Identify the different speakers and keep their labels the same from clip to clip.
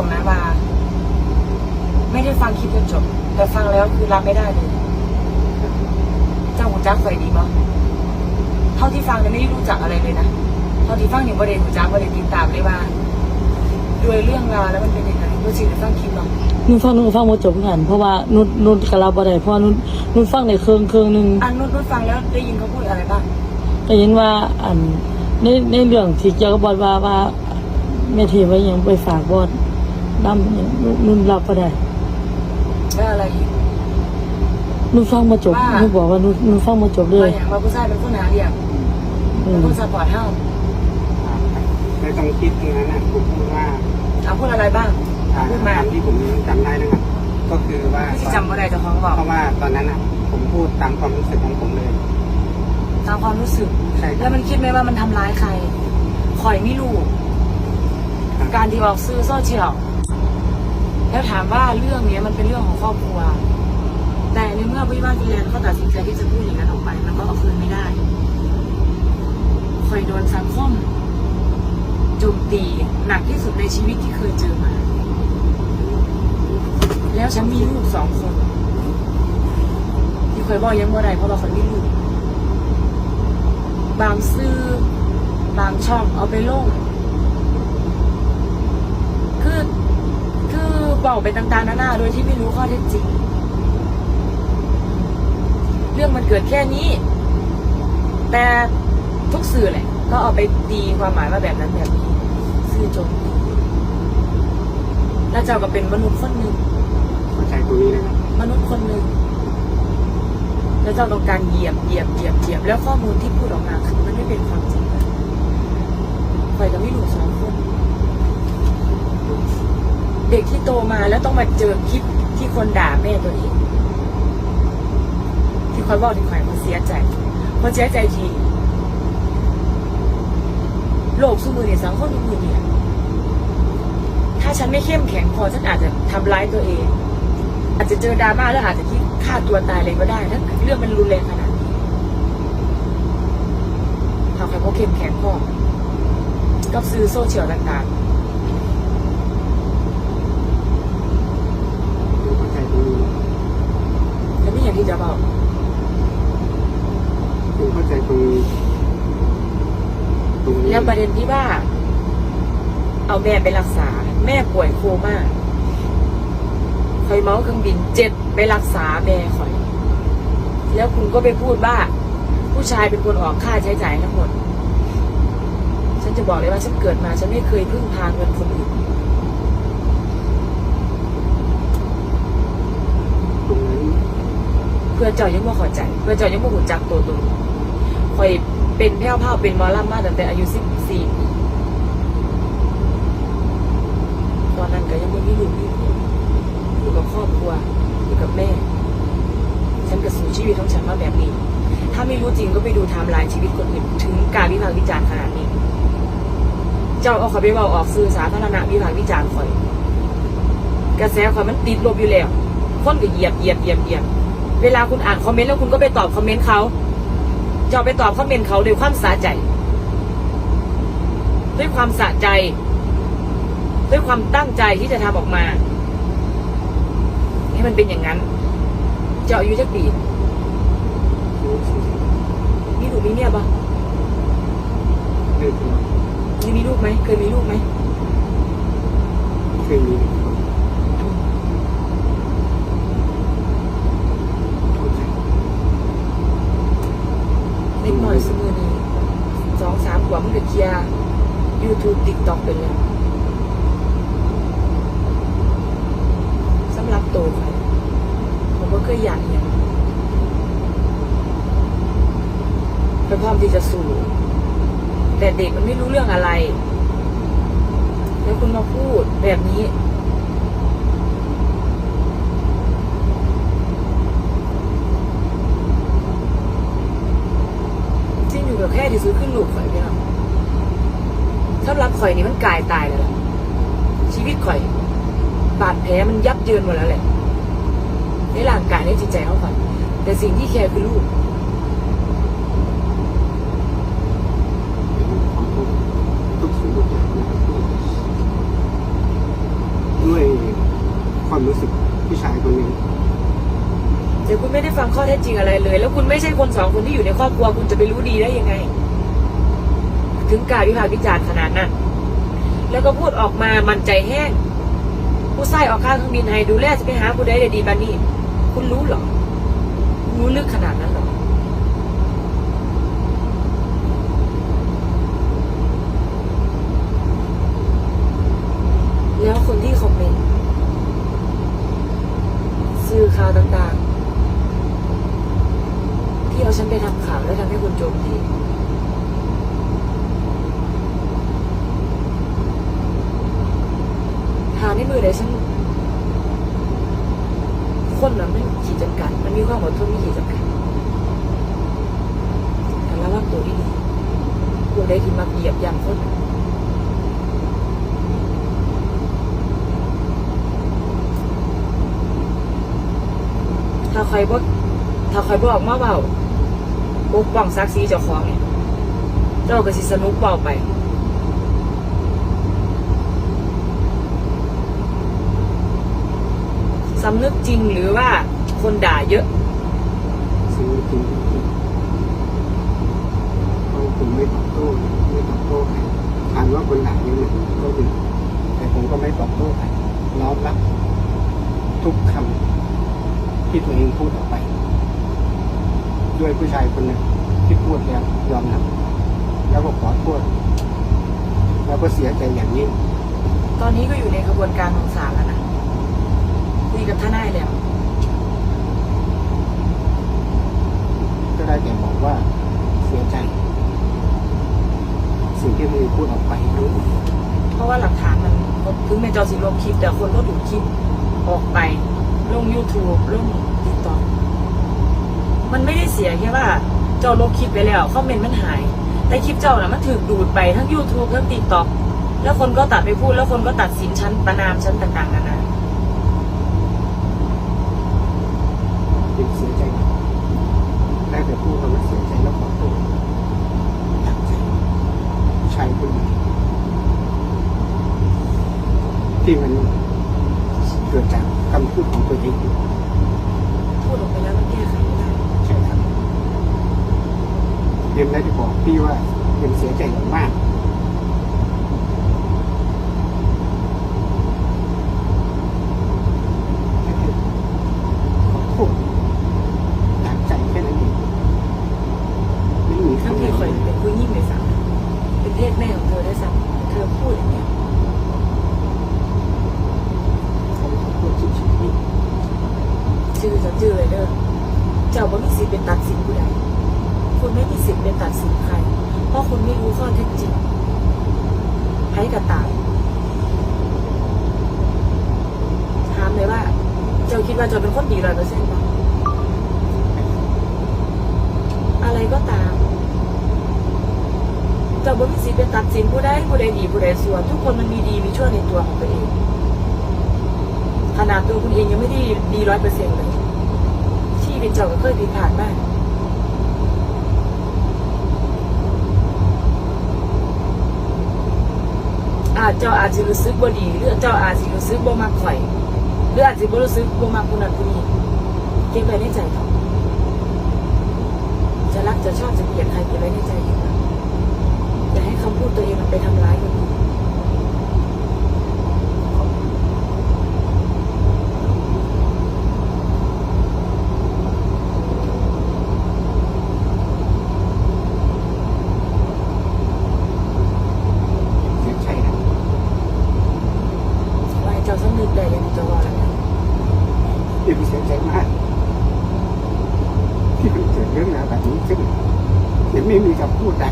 Speaker 1: รงๆนะว่าไม่ได้ฟังคลิปจนจบ แต่ฟังแล้วคือรับไม่ได้เลยเจ้าหูจักไฟดีมั้งเท่าที่ฟังเนี่ยไม่ได้รู้จักอะไรเลยนะเท่าที่ฟังเนี่ยประเด็นหูจักประเด็นติดตามเลยว่าด้วยเรื่องราวแล้วมันเป็นยังไงดูสิได้ฟังคลิปเนาะ
Speaker 2: นุ่นฟังนุ่นก็ฟังบ่จบเหมือนกัน เพราะว่านุ่นนุ่นกะลาบ่ได้เพราะว่านุ่นนุ่นฟังในเครื่องเครื่องหนึง
Speaker 1: อันนู้นนู้นฟังแล้วได้ยินเขาพูดอะไรบ้าง
Speaker 2: ได้ยินว่าอันในในเรื่องที่เกี่ยวกับบอดว่าว่าแม่ทีไว้ยังไปฝากบอด นำเนี่ยนุ่นนุ่นรับบ่ได้
Speaker 1: แล้วอะไรอีก
Speaker 2: นุ่นฟังบ่จบ
Speaker 1: ว่า
Speaker 2: นุ่นบอกว่านุ่นนุ่นฟังบ่จบเล
Speaker 1: ว่าย อย่างว่าผู้ชายเป็นคนหาเรียง
Speaker 2: อื
Speaker 1: เป็น
Speaker 2: ม
Speaker 1: คนสปอร์ตเฮ้า
Speaker 3: ในตรงคลิปตรงนั้นนะผมพูดว่า
Speaker 1: เอาพูดอะไรบ้าง
Speaker 3: อ่า
Speaker 1: พูดมา
Speaker 3: คำที่ผมจำได้นะครับ ก็คือว่า
Speaker 1: ที่จำไม่ได้เจะของบอก
Speaker 3: เพราะว่าตอนนั้นอะผมพูดตามความรู้สึกของผมเลย
Speaker 1: ตามความรู้สึก
Speaker 3: ใช่ค
Speaker 1: แล้
Speaker 3: รั
Speaker 1: ว
Speaker 3: บ
Speaker 1: มันคิดไหมว่ามันทำร้ายใครคอยไม่รู้
Speaker 3: ครับ
Speaker 1: การที่ออกซื้อโซเชียล แล้วถามว่าเรื่องนี้มันเป็นเรื่องของครอบครัว แต่ในเมื่อพี่านพี่แลนด์เขาตัดสินใจที่จะพูดอย่างนั้นออกไป มันก็เอาคืนไม่ได้คอยโดนสังคมโจมตีหนักที่สุดในชีวิตที่เคยเจอมา แล้วฉันมีลูกสองคน ที่เคยบอกยังบ่ได้เพราะว่าคนมีลูก บางซื้อบางช่องเอาไปลง คือ คือบอกไปต่างๆนานาโดยที่ไม่รู้ข้อเท็จจริง เรื่องมันเกิดแค่นี้ แต่ทุกสื่อแหละ ก็เอาไปตีความหมายว่าแบบนั้นแบบนี้สื่อโจมตีแล้วเจ้าก็เป็นมนุษย์คนหนึ่ง
Speaker 3: เข้าใจตรงนี้นะครับ
Speaker 1: มนุษย์คนหนึ่งแล้วเจ้าต้องการเหยียบเหยียบเหยียบเหยียบแล้วข้อมูลที่พูดออกมาคือมันไม่เป็นความจริงเลยคอยกับไม่รู้สองคน เด็กที่โตมาแล้วต้องมาเจอคลิปที่คนด่าแม่ตัวเอง ที่คอยบอกที่คอยมันเสียใจพอเสียใจทีโลกสู้มือเนี่ยสังคมสู้มือเนี่ยถ้าฉันไม่เข้มแข็งพอฉันอาจจะทำร้ายตัวเอง อาจจะเจอดราม่าแล้วอาจจะที่ฆ่าตัวตายเลยก็ได้ถ้าเรื่องมันรุนแรงขนาดนี้ทำใครพวกเข้มแข็งพอกับซื้อโซเชียลต่าง
Speaker 3: ผมเข้าใจตรงนี้
Speaker 1: ๆแล้วนี่อย่าง ที่จะบอก
Speaker 3: ผมเข้าใจตรงนี้ตรงนี้
Speaker 1: แล้วประเด็นที่ว่า เอาแม่ไปรักษา แม่ป่วยโคม่าคอยเมาส์เครื่องบินเจ็ดไปรักษาแม่คอย แล้วคุณก็ไปพูดว่า ผู้ชายเป็นคนออกค่าใช้จ่ายทั้งหมด ฉันจะบอกเลยว่าฉันเกิดมา ฉันไม่เคยพึ่งพาเงินคนอื่น
Speaker 3: ตรงนั้น
Speaker 1: เพื่อเจ้ายังไม่เข้าใจ เพื่อเจ้ายังไม่หูจักตัวตนคอยเป็นแพ้วเผาเป็นมอลำมาตั้งแต่อายุสิบสี่ตอนนั้นก็ยังไม่มีลูกมีผัวอยู่กับครอบครัวอยู่กับแม่ ฉันก็สู่ชีวิตของฉันมาแบบนี้ ถ้าไม่รู้จริงก็ไปดูไทม์ไลน์ชีวิตคนอื่นถึงการวิพากษ์วิจารณ์ขนาดนี้ เจ้าเอาขาไปเว่าออกสื่อสาธารณะวิพากษ์วิจารณ์คอย กระแสคอยมันติดลบอยู่แล้วคนก็เหยียบเหยียบเหยียบเหยียบ เวลาคุณอ่านคอมเมนต์แล้วคุณก็ไปตอบคอมเมนต์เขาจะเอาไปตอบคอมเมนต์เขาด้วยความสะใจ ด้วยความสะใจ ด้วยความตั้งใจที่จะทำออกมา ให้มันเป็นอย่างนั้น เจ้าอายุจักปีมีลูกมีเมียปะ
Speaker 3: เรื่องที่
Speaker 1: มีมีลูกไหมเคยมีลูกไหม
Speaker 3: เคยมีเข้าใจ
Speaker 1: เล็กหน่อยสมือนี้สองสามขวบมันก็เคลียร์ยูทูบติ๊กต็อกเป็นแล้วสำหรับโตไปผมก็เคยอยากอย่างไปพร้อมที่จะสู้แต่เด็กมันไม่รู้เรื่องอะไร แล้วคุณมาพูดแบบนี้ จริงอยู่กับ แค่ที่ซื้อขึ้นลูกข่อยพี่น้องสำหรับข่อยนี่มันกายตายแล้วล่ะชีวิตข่อย บาดแผลมันยับเยินหมดแล้วแหละ ในร่างกายในจิตใจเขาข่อย แต่สิ่งที่แคร์คือลูก
Speaker 3: เป็นของทุกทุกสิ่งทุกอย่างนะครับความรู้สึกผู้ชายคนหนึ่ง
Speaker 1: แต่คุณไม่ได้ฟังข้อเท็จจริงอะไรเลย แล้วคุณไม่ใช่คนสองคนที่อยู่ในครอบครัวคุณจะไปรู้ดีได้ยังไง ถึงกล่ารวิพากษ์วิจารณ์ขนาดนั้นแล้วก็พูดออกมามันใจแห้ง ผู้ใส่ออกข้างเครื่องบินให้ดูแลจะไปหาผู้ใดได้ดีบานี่คุณรู้หรอรู้ลึกขนาดนั้นหรอแล้วคนที่คอมเมนต์สื่อข่าวต่างๆ ที่เอาฉันไปทำข่าวแล้วทำให้คนโจมตีหาในมือเลยฉัน คนน่ะไม่ขีดจำกัด มันมีความอดทนมีขีดจำกัดแต่ระวังตัวดีๆพวกใดที่มาเหยียบย่ำคนถ้าใครบ่ถ้าใครบออกมาเบา ปกป้องศักดิ์ศรีเจ้าของเนี่ยเจ้าก็สิสนุกเบาไป สำนึกจริงหรือว่าคนด่าเยอะ
Speaker 3: สิ่งจริงเขาผมไม่ตอบโต้ไม่ตอบโต้ใครถามว่าคนด่าเยอะไหมก็ดีแต่ผมก็ไม่ตอบโต้ใครน้อมรับทุกคำที่ตัวเองพูดออก ยผู้ชายคนหนึ่งที่พูดแล้วยอมรับแล้วก็ขอโทษแล้วก็เสียใจอย่างยิ่ง
Speaker 1: ตอนนี้ก็อยู่ในกระบวนการของศาลแล้วนะคุยกับทนายแล้ว
Speaker 3: ก็ได้แต่บอกว่าเสียใจ สิ่งที่มึงพูดออกไปทั้งหมด
Speaker 1: เพราะว่าหลักฐานมันถึงแม้เจ้าสิลบคลิปแต่คนก็ดูคลิปออกไปลง YouTube ลงติ๊กต็อก มันไม่ได้เสียแค่ว่าเจ้าลบคลิปไปแล้วคอมเมนต์มันหาย แต่คลิปเจ้าน่ะมันถูกดูดไปทั้ง YouTube ทั้งติ๊กต็อกแล้วคนก็ตัดไปพูด แล้วคนก็ตัดสินชั้นประนามชั้นต่างๆนานา
Speaker 3: เป็นเสียใจได้แต่พูดคำว่าเสียใจแล้วขอโทษจากใจผู้ชายคนนี้ที่มันเกิดจากคำพูดของตัวเอง
Speaker 1: พูดออกไปแล้วมันแก้ไขไม่ได้
Speaker 3: ใช่ครับ เรียนได้ที่บอกพี่ว่าเป็นเสียใจอย่างมากขอโทษจากใจแค่นั้นเองไม่มี
Speaker 1: ทั้ง
Speaker 3: คำ
Speaker 1: ที่
Speaker 3: ไหน
Speaker 1: คอยเป็นผู้ยิ่งเลยซ้ำเป็นเพศแม่ของเธอได้วยซ้ำเธอพูดอย่างเงี้ย
Speaker 3: ขอโทษจริงๆ
Speaker 1: จื้อจะจื้อเลยเด้อเจ้าบ่มีสิทธิ์เป็นตัดสินผู้ใด คุณไม่มีสิทธิ์เป็นตัดสินใคร เพราะคุณไม่รู้ข้อเท็จจริงใครก็ตามถามเลยว่า เจ้าคิดว่าเจ้าเป็นคนดีร้อยเปอร์เซ็นต์ป่ะอะไรก็ตาม เจ้าบ่มีสิทธิ์เป็นตัดสินผู้ใดผู้ใดดีผู้ใดชั่วทุกคนมันมีดีมีชั่วในตัวของตัวเองขนาดตัวคุณเองยังไม่ได้ดีร้อยเปอร์เซ็นต์เลยชีวิตเจ้าก็เคยผิดพลาดมาก อาจเจ้าอาจจะรู้สึกบ่ดีหรือเจ้าอาจจะรู้สึกบ่มากข่อยหรืออาจจะบ่รู้สึกบ่มากคนนั้นคนนี้เก็บไว้ในใจเขาจะรักจะชอบจะเกลียดใครเก็บไว้ในใจเอะอย่าให้คำพูดตัวเองมันไปทำร้ายคนอื่น
Speaker 3: เสียใจนะ
Speaker 1: ว่าให้เจ้าสำนึกได้อยังจะว่าแล้วนะ
Speaker 3: ที่ผมเสียใจมาก ที่มันเกิดเรื่องราวแบบนี้ขึ้นยังไม่มีคำพูดใด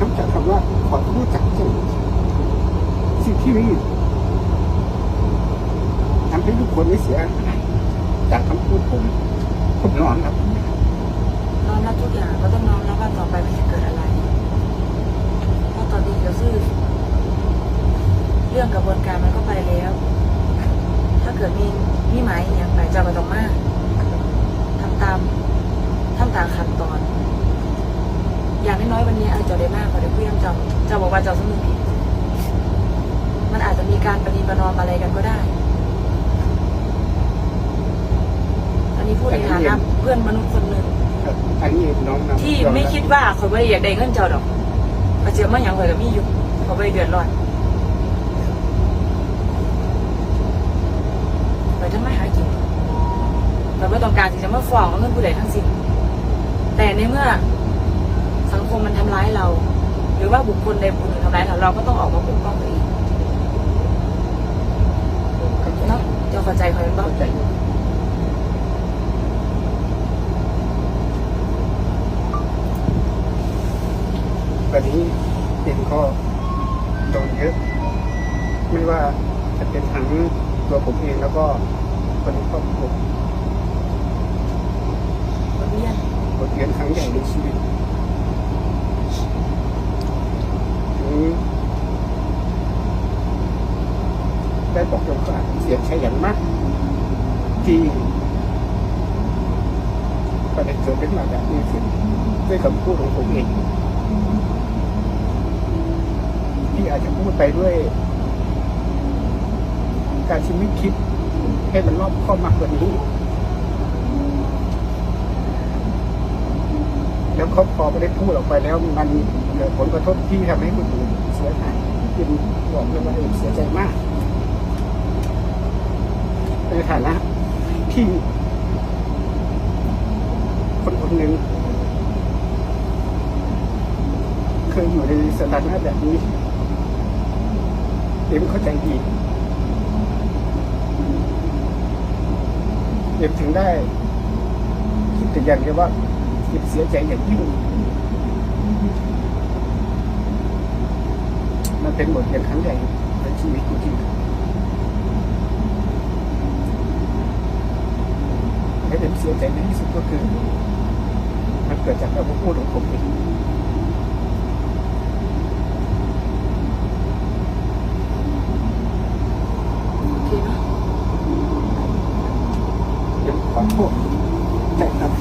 Speaker 3: นอกจากคำว่าขอโทษจากใจสิ่งที่มี ทำให้ทุกคนไม่เสียหายจากคำพูดผมผมนอนครับ
Speaker 1: น้อมรับทุกอย่างก็ต้องนอมรับว่าต่อไปมันจะเกิดอะไรเพราะตอนนี้ก็คือเรื่องกระบวนการมันก็ไปแล้ว ถ้าเกิดมีมีหมายอย่างไรเจ้าต้องมาทำตามทำตามขั้นตอน อย่างน้อยๆวันนี้อาจจะได้มากกว่าได้เพื่อนจ้าเจ้าบอกว่าเจ้าสำนึกผิดมันอาจจะมีการประนีประนอมอะไรกันก็ได้ อั นนี้พูดในฐานะเพื่อนมนุษย์คนหนึ่ง
Speaker 3: ครับอันนี้น้องนำ
Speaker 1: ที่ไม่คิดว่าเขาไม่ได้อยากได้เงินเจ้าดอกมาเจอมาอย่างไรกับมีอยู่เขาไม่ได้เดือดร้อนไปทำไมหากินเราไม่ต้องการที่จะมาฟ้องเอาเงินผู้ใดทั้งสิ้นแต่ในเมื่อสังคมมันทำร้ายเรา หรือว่าบุคคลใดบุคคลหนึ่งทำร้ายเราเราก็ต้องออกมาปกป้องตัวเองเนาะเจ้าเข้าใจเขาเป็นบ้า
Speaker 3: เข้าใจอยู่ตอนนี้เองก็โดนเยอะ ไม่ว่าจะเป็นทั้งตัวผมเองแล้วก็คนในครอบครัว
Speaker 1: บทเรียน
Speaker 3: บทเรียนครั้งใหญ่ในชีวิตถึงได้บอกยกว่าเสียใจอย่างมาก ที่ประเด็นเกิดขึ้นมาแบบนี้ขึ้นด้วยคำพูดของผมเอง ที่อาจจะพูดไปด้วย การที่ไม่คิดให้มันรอบคอบมากกว่านี้ แล้วเขาพอไม่ได้พูดออกไปแล้วมันเกิดผลกระทบที่ทำให้คนอื่นเสียหายยินบอกเลยว่าเสียใจมากในฐานะที่คนคนหนึ่งเคยอยู่ในสถานะแบบนี้ เอ็มเข้าใจดีเอ็มถึงได้คิดแต่อย่างเดียวว่าเอ็มเสียใจอย่างยิ่งมันเป็นบทเรียนครั้งใหญ่ในชีวิตจริงๆให้เอ็มเสียใจในที่สุดก็คือ มันเกิดจากการพูดของผมเอง
Speaker 1: โอเคเนาะ
Speaker 3: เอ็มขอโทษใจครับ